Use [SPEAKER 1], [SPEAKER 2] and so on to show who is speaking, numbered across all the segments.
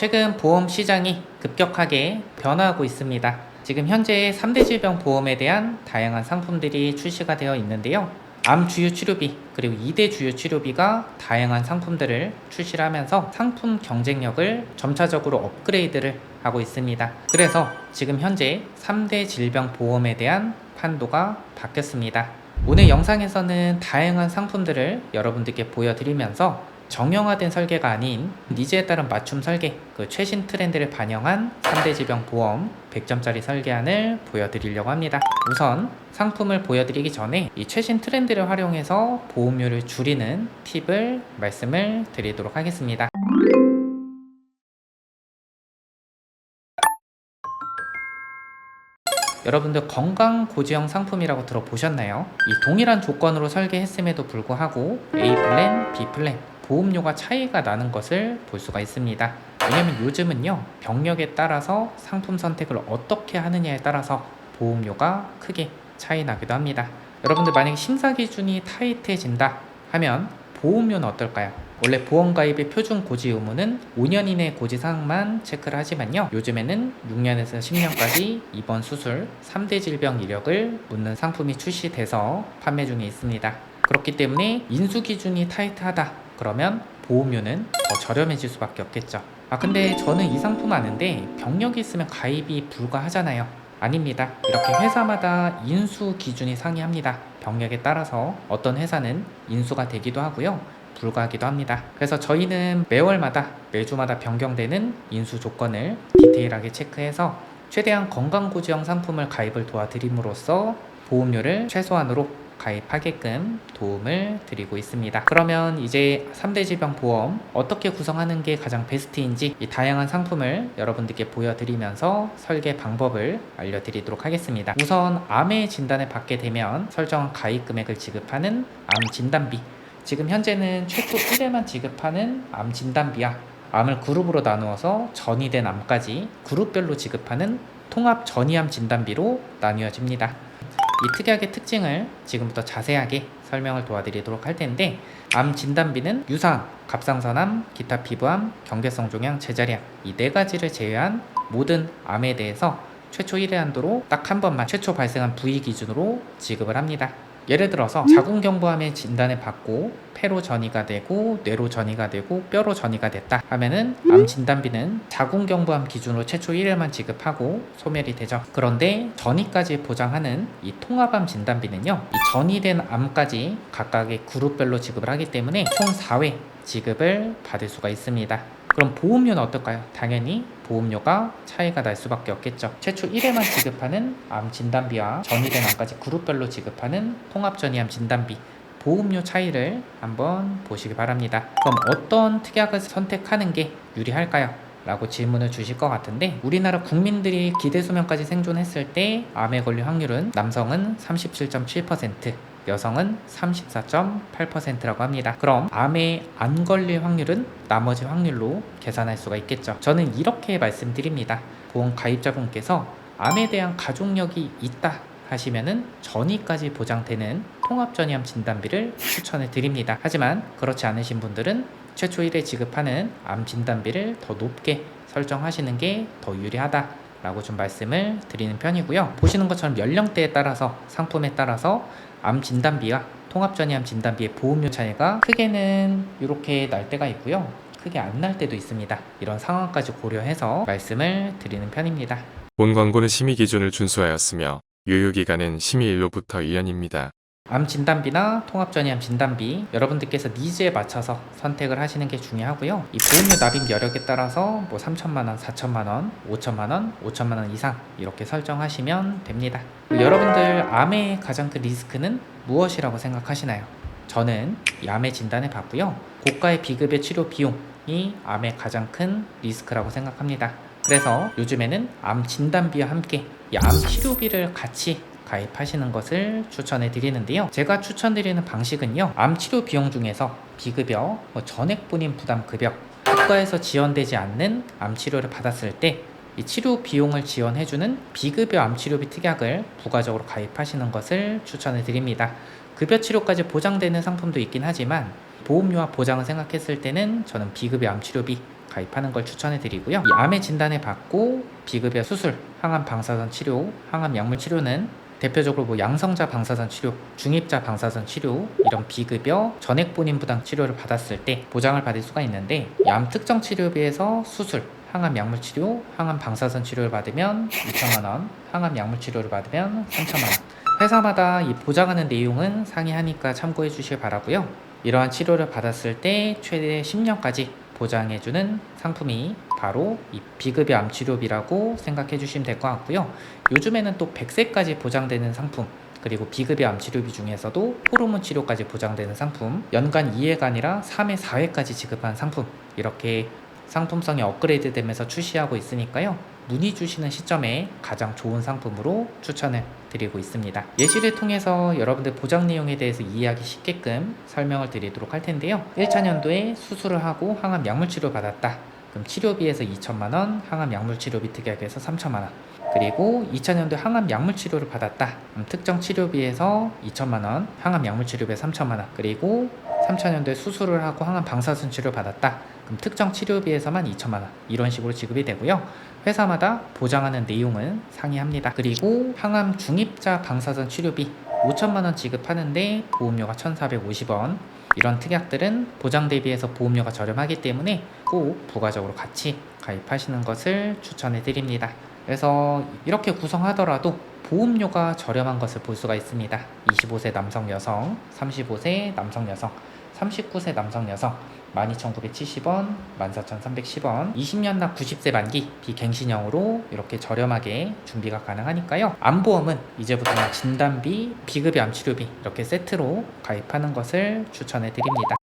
[SPEAKER 1] 최근 보험 시장이 급격하게 변화하고 있습니다. 지금 현재 3대 질병 보험에 대한 다양한 상품들이 출시가 되어 있는데요. 암 주요 치료비 그리고 2대 주요 치료비가 다양한 상품들을 출시를 하면서 상품 경쟁력을 점차적으로 업그레이드를 하고 있습니다. 그래서 지금 현재 3대 질병 보험에 대한 판도가 바뀌었습니다. 오늘 영상에서는 다양한 상품들을 여러분들께 보여드리면서 정형화된 설계가 아닌 니즈에 따른 맞춤 설계, 그 최신 트렌드를 반영한 3대 질병 보험 100점짜리 설계안을 보여드리려고 합니다. 우선 상품을 보여드리기 전에 이 최신 트렌드를 활용해서 보험료를 줄이는 팁을 말씀을 드리도록 하겠습니다. 여러분들 건강 고지형 상품이라고 들어보셨나요? 이 동일한 조건으로 설계했음에도 불구하고 A 플랜, B 플랜 보험료가 차이가 나는 것을 볼 수가 있습니다. 왜냐면 요즘은요 병력에 따라서 상품 선택을 어떻게 하느냐에 따라서 보험료가 크게 차이 나기도 합니다. 여러분들 만약에 심사 기준이 타이트해진다 하면 보험료는 어떨까요? 원래 보험 가입의 표준 고지 의무는 5년 이내 고지 사항만 체크를 하지만요. 요즘에는 6년에서 10년까지 입원 수술 3대 질병 이력을 묻는 상품이 출시돼서 판매 중에 있습니다. 그렇기 때문에 인수 기준이 타이트하다 그러면 보험료는 더 저렴해질 수밖에 없겠죠. 아 근데 저는 이 상품 아는데 병력이 있으면 가입이 불가하잖아요. 아닙니다. 이렇게 회사마다 인수 기준이 상이합니다. 병력에 따라서 어떤 회사는 인수가 되기도 하고요. 불가하기도 합니다. 그래서 저희는 매월마다 매주마다 변경되는 인수 조건을 디테일하게 체크해서 최대한 건강고지형 상품을 가입을 도와드림으로써 보험료를 최소한으로 가입하게끔 도움을 드리고 있습니다. 그러면 이제 3대 질병 보험 어떻게 구성하는 게 가장 베스트인지 이 다양한 상품을 여러분들께 보여드리면서 설계 방법을 알려드리도록 하겠습니다. 우선 암의 진단을 받게 되면 설정한 가입 금액을 지급하는 암 진단비 지금 현재는 최초 1회만 지급하는 암 진단비와 암을 그룹으로 나누어서 전이된 암까지 그룹별로 지급하는 통합 전이암 진단비로 나뉘어집니다. 이 특약의 특징을 지금부터 자세하게 설명을 도와드리도록 할 텐데 암 진단비는 유사암, 갑상선암, 기타 피부암, 경계성 종양, 제자리암 이 네 가지를 제외한 모든 암에 대해서 최초 1회 한도로 딱 한 번만 최초 발생한 부위 기준으로 지급을 합니다. 예를 들어서 자궁경부암의 진단을 받고 폐로 전이가 되고 뇌로 전이가 되고 뼈로 전이가 됐다 하면은 암 진단비는 자궁경부암 기준으로 최초 1회만 지급하고 소멸이 되죠. 그런데 전이까지 보장하는 이 통합암 진단비는요. 이 전이된 암까지 각각의 그룹별로 지급을 하기 때문에 총 4회 지급을 받을 수가 있습니다. 그럼 보험료는 어떨까요? 당연히 보험료가 차이가 날 수밖에 없겠죠. 최초 1회만 지급하는 암 진단비와 전이된 암까지 그룹별로 지급하는 통합 전이암 진단비 보험료 차이를 한번 보시기 바랍니다. 그럼 어떤 특약을 선택하는 게 유리할까요? 라고 질문을 주실 것 같은데 우리나라 국민들이 기대 수명까지 생존했을 때 암에 걸릴 확률은 남성은 37.7% 여성은 34.8%라고 합니다. 그럼 암에 안 걸릴 확률은 나머지 확률로 계산할 수가 있겠죠. 저는 이렇게 말씀드립니다. 보험 가입자분께서 암에 대한 가족력이 있다 하시면은 전이까지 보장되는 통합전이암 진단비를 추천해 드립니다. 하지만 그렇지 않으신 분들은 최초 1회 지급하는 암 진단비를 더 높게 설정하시는 게 더 유리하다. 라고 좀 말씀을 드리는 편이고요. 보시는 것처럼 연령대에 따라서 상품에 따라서 암 진단비와 통합전이암 진단비의 보험료 차이가 크게는 이렇게 날 때가 있고요. 크게 안 날 때도 있습니다. 이런 상황까지 고려해서 말씀을 드리는 편입니다.
[SPEAKER 2] 본 광고는 심의 기준을 준수하였으며 유효기간은 심의일로부터 2년입니다.
[SPEAKER 1] 암 진단비나 통합전이암 진단비 여러분들께서 니즈에 맞춰서 선택을 하시는 게 중요하고요. 이 보험료 납입 여력에 따라서 뭐 3천만 원, 4천만 원, 5천만 원, 5천만 원 이상 이렇게 설정하시면 됩니다. 여러분들 암의 가장 큰 리스크는 무엇이라고 생각하시나요? 저는 이 암의 진단을 받고요. 고가의 비급여 치료 비용이 암의 가장 큰 리스크라고 생각합니다. 그래서 요즘에는 암 진단비와 함께 이암 치료비를 같이 가입하시는 것을 추천해 드리는데요. 제가 추천드리는 방식은요. 암 치료 비용 중에서 비급여, 뭐 전액분인 부담 급여, 국가에서 지원되지 않는 암 치료를 받았을 때 이 치료 비용을 지원해주는 비급여 암 치료비 특약을 부가적으로 가입하시는 것을 추천해 드립니다. 급여 치료까지 보장되는 상품도 있긴 하지만 보험료와 보장을 생각했을 때는 저는 비급여 암 치료비 가입하는 걸 추천해 드리고요. 이 암의 진단을 받고 비급여 수술, 항암 방사선 치료, 항암 약물 치료는 대표적으로 뭐 양성자 방사선 치료, 중입자 방사선 치료 이런 비급여 전액 본인 부담 치료를 받았을 때 보장을 받을 수가 있는데 이암 특정 치료비에서 수술, 항암 약물 치료, 항암 방사선 치료를 받으면 2천만 원, 항암 약물 치료를 받으면 3천만 원. 회사마다 이 보장하는 내용은 상이하니까 참고해 주실 바라고요. 이러한 치료를 받았을 때 최대 10년까지 보장해주는 상품이 바로 이 비급여 암 치료비라고 생각해 주시면 될 것 같고요. 요즘에는 또 100세까지 보장되는 상품 그리고 비급여 암 치료비 중에서도 호르몬 치료까지 보장되는 상품 연간 2회가 아니라 3회, 4회까지 지급한 상품 이렇게 상품성이 업그레이드 되면서 출시하고 있으니까요. 문의 주시는 시점에 가장 좋은 상품으로 추천을 드리고 있습니다. 예시를 통해서 여러분들 보장 내용에 대해서 이해하기 쉽게끔 설명을 드리도록 할 텐데요. 1차 년도에 수술을 하고 항암 약물 치료 받았다. 그럼 치료비에서 2천만 원, 항암 약물 치료비 특약에서 3천만 원. 그리고 2차 년도에 항암 약물 치료를 받았다. 특정 치료비에서 2천만 원, 항암 약물 치료비에 3천만 원. 그리고 3차 년도에 수술을 하고 항암 방사선 치료를 받았다. 그럼 특정 치료비에서만 2천만 원. 이런 식으로 지급이 되고요. 회사마다 보장하는 내용은 상이합니다. 그리고 항암 중입자 방사선 치료비 5천만 원 지급하는데 보험료가 1,450원. 이런 특약들은 보장 대비해서 보험료가 저렴하기 때문에 꼭 부가적으로 같이 가입하시는 것을 추천해 드립니다. 그래서 이렇게 구성하더라도 보험료가 저렴한 것을 볼 수가 있습니다. 25세 남성 여성, 35세 남성 여성, 39세 남성 여성 12,970원, 14,310원, 20년 납 90세 만기 비갱신형으로 이렇게 저렴하게 준비가 가능하니까요. 암보험은 이제부터는 진단비, 비급여 암치료비 이렇게 세트로 가입하는 것을 추천해 드립니다.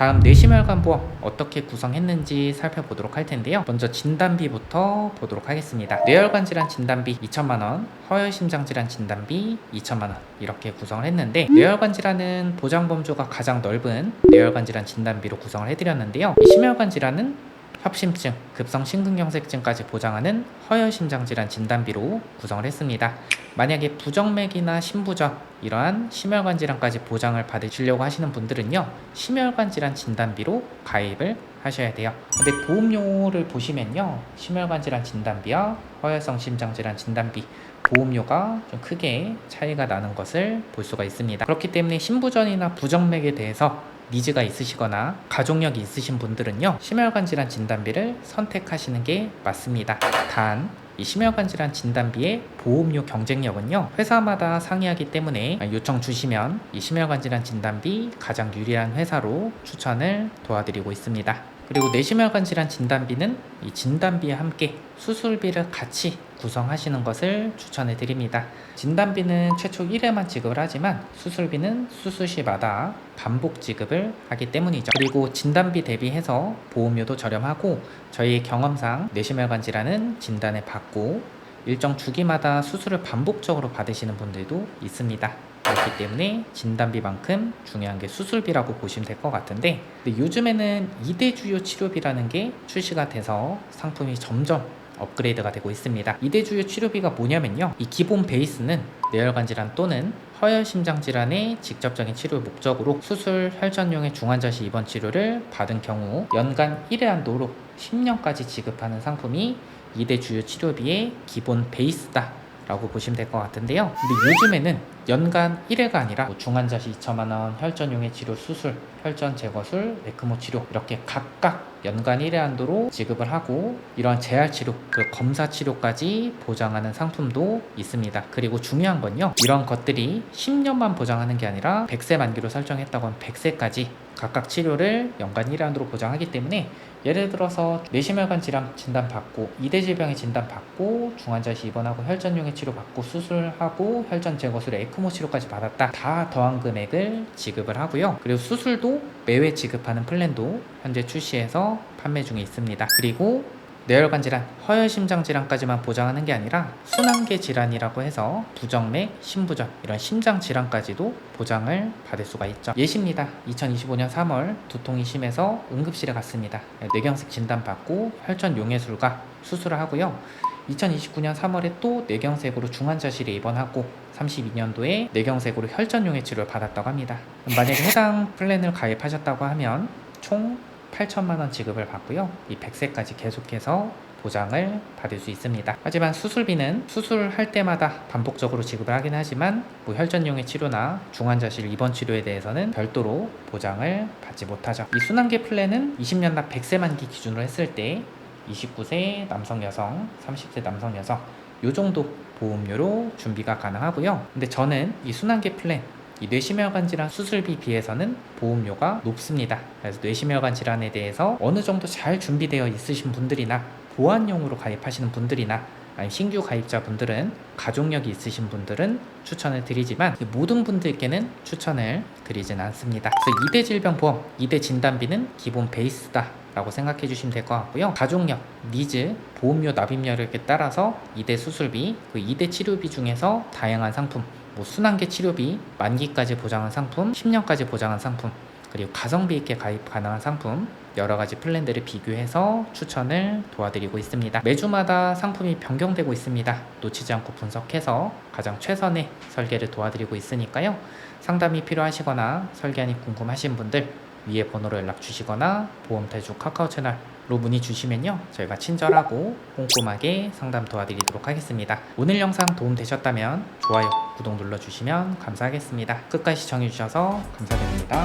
[SPEAKER 1] 다음 뇌심혈관 보험 어떻게 구성했는지 살펴보도록 할 텐데요. 먼저 진단비부터 보도록 하겠습니다. 뇌혈관 질환 진단비 2천만 원, 허혈 심장 질환 진단비 2천만 원 이렇게 구성을 했는데 뇌혈관 질환은 보장 범주가 가장 넓은 뇌혈관 질환 진단비로 구성을 해드렸는데요. 이 심혈관 질환은 협심증, 급성 심근경색증까지 보장하는 허혈심장 질환 진단비로 구성을 했습니다. 만약에 부정맥이나 심부전 이러한 심혈관 질환까지 보장을 받으시려고 하시는 분들은요 심혈관 질환 진단비로 가입을 하셔야 돼요. 근데 보험료를 보시면요 심혈관 질환 진단비와 허혈성 심장 질환 진단비 보험료가 좀 크게 차이가 나는 것을 볼 수가 있습니다. 그렇기 때문에 심부전이나 부정맥에 대해서 니즈가 있으시거나 가족력이 있으신 분들은요 심혈관 질환 진단비를 선택하시는 게 맞습니다. 단 이 심혈관 질환 진단비의 보험료 경쟁력은요 회사마다 상이하기 때문에 요청 주시면 이 심혈관 질환 진단비 가장 유리한 회사로 추천을 도와드리고 있습니다. 그리고 뇌심혈관 질환 진단비는 이 진단비와 함께 수술비를 같이 구성하시는 것을 추천해 드립니다. 진단비는 최초 1회만 지급을 하지만 수술비는 수술 시마다 반복 지급을 하기 때문이죠. 그리고 진단비 대비해서 보험료도 저렴하고 저희 경험상 뇌심혈관 질환은 진단을 받고 일정 주기마다 수술을 반복적으로 받으시는 분들도 있습니다. 그렇기 때문에 진단비만큼 중요한 게 수술비라고 보시면 될 것 같은데 요즘에는 2대 주요 치료비라는 게 출시가 돼서 상품이 점점 업그레이드가 되고 있습니다. 2대 주요 치료비가 뭐냐면요. 이 기본 베이스는 뇌혈관 질환 또는 허혈 심장 질환의 직접적인 치료 목적으로 수술 혈전용의 중환자실 입원 치료를 받은 경우 연간 1회 한도로 10년까지 지급하는 상품이 2대 주요 치료비의 기본 베이스다. 라고 보시면 될 것 같은데요. 근데 요즘에는 연간 1회가 아니라 뭐 중환자실 2천만 원, 혈전용의 치료 수술, 혈전 제거술, 에크모 치료 이렇게 각각 연간 1회 한도로 지급을 하고 이러한 재활 치료, 그 검사 치료까지 보장하는 상품도 있습니다. 그리고 중요한 건요. 이런 것들이 10년만 보장하는 게 아니라 100세 만기로 설정했다고 하면 100세까지 각각 치료를 연간 1회 한도로 보장하기 때문에 예를 들어서 뇌심혈관 질환 진단 받고 이대 질병의 진단 받고 중환자실 입원하고 혈전용의 치료 받고 수술하고 혈전 제거술 에크모 치료까지 받았다 다 더한 금액을 지급을 하고요 그리고 수술도 매회 지급하는 플랜도 현재 출시해서 판매 중에 있습니다 그리고 뇌혈관 질환, 허혈심장 질환까지만 보장하는 게 아니라 순환계 질환이라고 해서 부정맥, 심부전 이런 심장 질환까지도 보장을 받을 수가 있죠. 예시입니다. 2025년 3월 두통이 심해서 응급실에 갔습니다. 뇌경색 진단 받고 혈전 용해술과 수술을 하고요. 2029년 3월에 또 뇌경색으로 중환자실에 입원하고 32년도에 뇌경색으로 혈전용해 치료를 받았다고 합니다. 만약에 해당 플랜을 가입하셨다고 하면 총 8천만 원 지급을 받고요. 이 100세까지 계속해서 보장을 받을 수 있습니다. 하지만 수술비는 수술할 때마다 반복적으로 지급을 하긴 하지만 뭐 혈전용의 치료나 중환자실 입원 치료에 대해서는 별도로 보장을 받지 못하죠. 이 순환계 플랜은 20년 납 100세 만기 기준으로 했을 때 29세 남성 여성, 30세 남성 여성 요 정도 보험료로 준비가 가능하고요. 근데 저는 이 순환계 플랜 이 뇌심혈관 질환 수술비 비해서는 보험료가 높습니다. 그래서 뇌심혈관 질환에 대해서 어느 정도 잘 준비되어 있으신 분들이나 보안용으로 가입하시는 분들이나 아니면 신규 가입자분들은 가족력이 있으신 분들은 추천을 드리지만 모든 분들께는 추천을 드리진 않습니다. 그래서 2대 질병보험, 2대 진단비는 기본 베이스다. 라고 생각해 주시면 될 것 같고요. 가족력, 니즈, 보험료 납입력에 따라서 2대 수술비, 그 2대 치료비 중에서 다양한 상품, 뭐 순환계 치료비, 만기까지 보장한 상품, 10년까지 보장한 상품, 그리고 가성비 있게 가입 가능한 상품 여러 가지 플랜들을 비교해서 추천을 도와드리고 있습니다. 매주마다 상품이 변경되고 있습니다. 놓치지 않고 분석해서 가장 최선의 설계를 도와드리고 있으니까요. 상담이 필요하시거나 설계안이 궁금하신 분들 위에 번호로 연락 주시거나 보험대주 카카오 채널 로 문의 주시면요. 저희가 친절하고 꼼꼼하게 상담 도와드리도록 하겠습니다. 오늘 영상 도움 되셨다면 좋아요, 구독 눌러주시면 감사하겠습니다. 끝까지 시청해주셔서 감사드립니다.